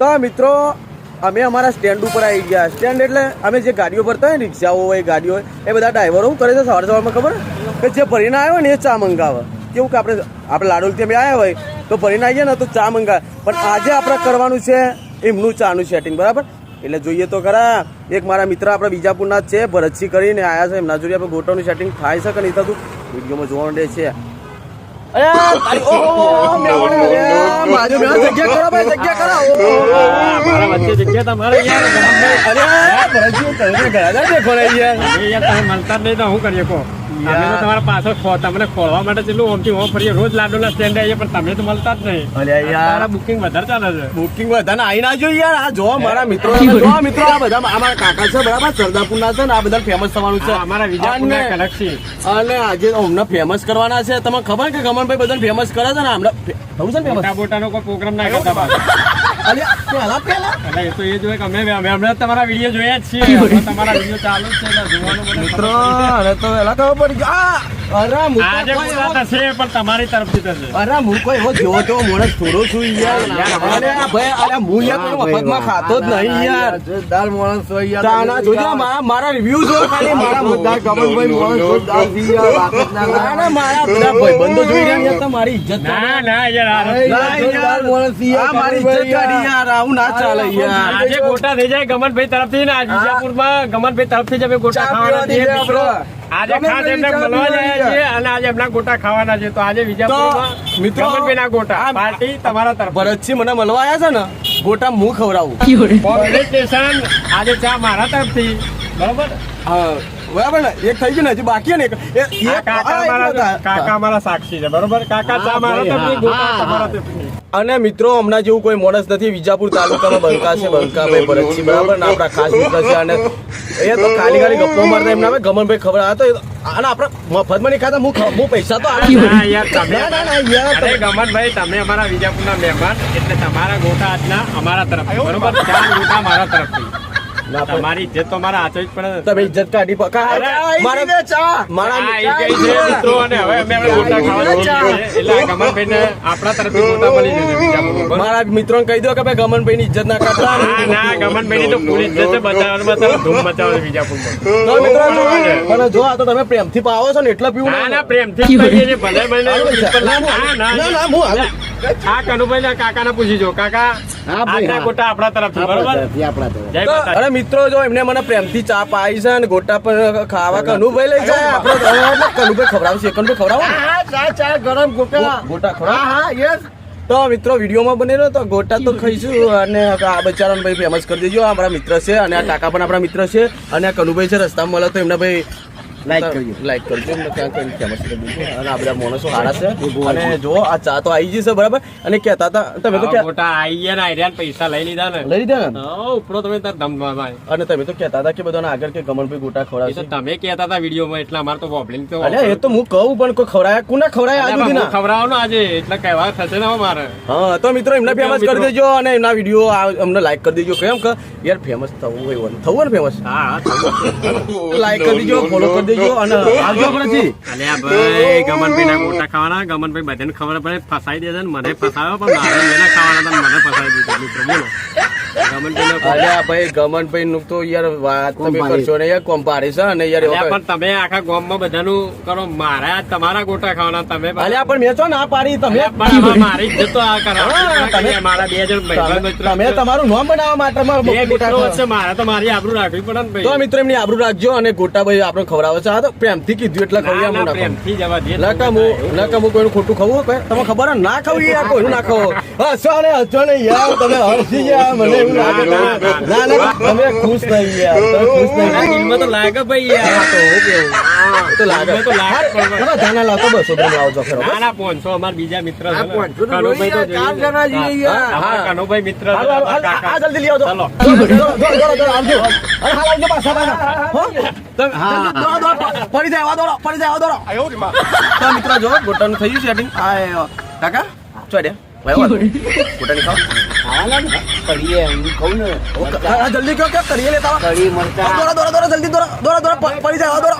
તો મિત્રો, અમે અમારા સ્ટેન્ડ ઉપર આવી ગયા. સ્ટેન્ડ એટલે અમે જે ગાડીઓ ભરતા હોય રિક્ષાઓ હોય, ગાડીઓ હોય, એ બધા ડ્રાઈવરો શું કરે છે સવાર સવારમાં ખબર? કે જે ભરીને આવ્યો હોય ને એ ચા મંગાવે. કેવું કે આપણે આપણે લાડોલથી અમે આવ્યા હોય, તો ભરીને આવીએ ને તો ચા મંગાવે. પણ આજે આપણે કરવાનું છે એમનું ચાનું સેટિંગ બરાબર? એટલે જોઈએ તો ખરા, એક મારા મિત્ર આપણા બીજાપુરના છે, ભરતસિંહ કરીને આવ્યા છે. એમના જોડે આપણે ગોટાનું સેટિંગ થાય છે કે નહીં થતું? વિડીયોમાં જોવાનું રહે છે. મળતા જ નહીં તો હું કરીએ કહો તમે તો તમારા પાછળ તમને ખોલવા માટે કેટલું ઓમથી ઓમ ફરીએ. રોજ લાડોના સ્ટેન્ડ આવીએ પણ તમે તો મળતા જ નહીં. અલ્યા યાર. બુકિંગ વધારે ચાલે છે. બુકિંગ વધારે આઈ ના જોઈએ યાર. આ જો મારા મિત્રો જો મિત્રો આ બધા અમારા કાકા છે બરાબર? સરદારપુરના છે ને આ બધા ફેમસ થવાનું છે. અમારા અને- કલેક્શન અને આજે અમને ફેમસ કરવાના છે. તમને ખબર કે ગમનભાઈ બધાને ફેમસ કરે છે ને? હમણાં થવું છે ને ફેમસ મોટા બોટાનો કોઈ પ્રોગ્રામ ના કરતા પાછા. પેલા પેલા. એટલે એ તો એ જોઈએ કે અમે અમે હમણાં તમારા વીડિયો જોયા જ છીએ. તમારા વીડિયો ચાલુ જ છે એટલે જોવાનું મિત્રો ખબર તો પેલા ખબર પડી ગયા. આ! આજે કોઈ પૂરા એવો- થશે પણ તમારી તરફથી અરે હું કોઈ એવો જેવો તેવો માણસ થોડો છું યાર. અરે ભાઈ અરે હું યાર કોઈ મફતમાં ખાતો જ નહીં યાર. જોરદાર માણસ હોય યાર. ચાના જોજો મા- મારા રિવ્યુ જો ખાલી મારા જોરદાર કમલભાઈ માણસ જોરદાર છે યાર. ના ના, મારા બધા ભાઈબંધો જોઈ રહ્યા યાર તો ઇજ્જત ના ના યાર આ અરે ના, યાર, જોરદાર યાર. યાર, મારી ઇજ્જત કાઢી યાર આવું ના ચાલે યાર. આજે ગોટા થઈ જાય ગમનભાઈ તરફથી ને આજ વિજાપુરમાં ગમનભાઈ તરફથી જ અમે ગોટા ખાવાના છીએ મિત્રો. આપણે. આજે ખાસ એમને મળવા જાય છે. અને આજે એમના ગોટા ખાવાના છે. તો આજે વિજાપુરમાં મિત્રો, ના ગોટા પાર્ટી તમારા તરફ ભરતસિંહ મને મળવા આવ્યા છે ને ગોટા હું ખવડાવું. કોંગ્રેચ્યુલેશન આજે ચા મારા તરફથી. બરોબર? હા બરાબર ને? એક થઈ ગયું ને હજી બાકી ને એ- કાકા મારા કાકા મારા સાક્ષી છે. બરોબર? કાકા ચા મારા તરફથી ગોટા તમારા તરફથી. અને મિત્રો હમણાં જેવું કોઈ માણસ નથી વિજાપુર તાલુકામાં બંકા છે બનકા ભાઈ ભરતસિંહ બરાબર? ને આપણા ખાસ મિત્ર છે અને એ તો ખાલી ખાલી ગપ્પો મારતા એમના ભાઈ ગમનભાઈ ખબર આ તો અને આપણે મફતમાં નહીં ખાતા હું હું પૈસા તો આ ગમનભાઈ તમે અમારા વિજાપુરના મહેમાન એટલે તમારા ગોટા આજના અમારા તરફથી બરોબર? ચાર ગોટા મારા તરફથી. તમારી ઇજ્જત તો અમારા હાથે જ પડે. તમે ઇજ્જત કાઢી પ- કા- અરે, મારા ચા. મારા આ એ છે મિત્રો અને હવે અમે આપણે ગોટા ખાવા એટલે ગમનભાઈને આપણા તરફથી ગોટા મળી જશે મારા મિત્રોને કહી દો કે ભાઈ ગમનભાઈ ની ઇજ્જત ના કરતા ના ના ગમનભાઈની તો પૂરી ઇજ્જત છે બચાવવાનું બચાવો ધૂમ મચાવો છે તો મિત્રો જો પણ જો આ તો તમે પ્રેમથી પાવો છો ને એટલે પીવું ના થી ના પ્રેમથી જ કહીએ ભલે મને હાલો પૈસા. simple ના ના, ના ના, ના, હું આ કનુભાઈ ના કાકા ને પૂછી જો. કાકા હા. ગોટા આપણા તરફથી આપણા બરોબર? આપણા. અરે મિત્રો જો એમને મને પ્રેમથી ચા પાઈ છે અને ગોટા પર ખાવા કનુભાઈ લઈ જાય આપણે કનુભાઈ ખવડાવશે કનુભાઈ ખવડાવો હા, ચા, ચા, ગરમ ગોટા. ગોટા ખવડાવો હા, હા, yes. તો મિત્રો વિડીયોમાં બનેલો તો ગોટા તો ખાઈશું અને આ બચારાને ભાઈ ફેમસ કરી દેજો અમારા મિત્ર છે અને આ કાકા પણ આપણા મિત્ર છે અને આ કનુભાઈ છે રસ્તામાં મળે તો એમના ભાઈ કરજો. લાઈક કરજો એમને ક્યાં કઈ ફેમસ કરી દેજો અને આ બધા માણસો સારા છે. અને જો આ ચા તો આવી જશે બરાબર? અને કહેતા હતા તમે તો આવા ક્યાં ગયા ને આર્યા પૈસા લઈ લીધા ને. લઈ લીધા ને? ઉપરો તમે તાર ધમધમાય. અને તમે તો કહેતા હતા કે બધાને આગળ કે ગમનભાઈ ગોટા ખવડાવશે. તમે કહેતા હતા વિડીયોમાં એટલે અમારે તો પ્રોબ્લેમ તો અલ્યા એ તો હું કહું પણ કોઈ ખવડાયા કોને ખવડાયા આજે ના આજે એટલે કહેવા થશે ને હવે હા તો મિત્રો એમને ફેમસ કરી દેજો અને એમના વીડિયો અમને લાઈક કરી દેજો. કેમ કે યાર ફેમસ થવું હોય થવું ને ફેમસ હા. લાઈક કરી દેજો ફોલો કરી દેજો અને આવજો પછી અલ્યા ભાઈ ગમનભાઈ ના ગોટા ખાવાના ગમનભાઈ બધાને ખબર પડે ફસાઈ દે ને મને ફસાયો પણ મારે ખાવાના મને ફસાઈ દીધો મિત્રો બોલો અલ્યા ભાઈ ગમનભાઈ નું તો યાર વાત તમે કરશો ને યાર કોમ પાડી યાર પણ તમે આખા ગામમાં બધાનું કરો મારા તમારા ગોટા ખાવાના તમે અલ્યા પણ મેં છો ના પાડી તમે અલ્યા પણ આમાં મારી ઇજ્જત તો આ કરો. તમે- મારા બે જણ તમે મિત્રો. તમે છે. તમારું નામ બનાવવા માટે મારા ગોટા મિત્રો ખાવા. તો મારી આબરૂ રાખવી પડે ને તો મિત્રો એમની આબરૂ રાખજો અને ગોટા ભાઈ આપણે ખવડાવે છે. આ તો પ્રેમથી કીધું એટલે ના, હું. પ્રેમથી જવા દે હું કોઈનું ખોટું ખાવું તમે ખબર ના? ખાવું યાર કોઈનું ના ખાવું. હસો ને હસો ને યાર તમે હસી ગયા મને ના, ના, તમે ખુશ નહીં યાર ખુશ નહીં આ દિલમાં તો લાગે ભાઈ યાર તો હું કેવું? તો લાગે તો લાગે તમે ધ્યાન લાવતો બસો ગ્રામ લાવજો ખરો ના ના પોનસો અમારા બીજા મિત્ર છે તો કનુભાઈ તો ચાર જણા જોઈએ હા. કનુભાઈ મિત્ર કાકા. આ જલ્દી લઈ આવજો. ચાલો. દોડો, દોડો, આવજો. અરે, હાલ આવજો પાછા, પાછા. હો? તમે- જલ્દી દોડો, દોડો, પડી જાય, દોડો, પડી જાય, દોડો. તો મિત્રો જો ગોટાનું થઈ ગયું setting. આ કાકા ચોડ્યા જલ્દી કયો કે કરીએ લેતા દોરા દોરા દોડો જલ્દી દોરા દોરા દોરા પડી જાય દોડો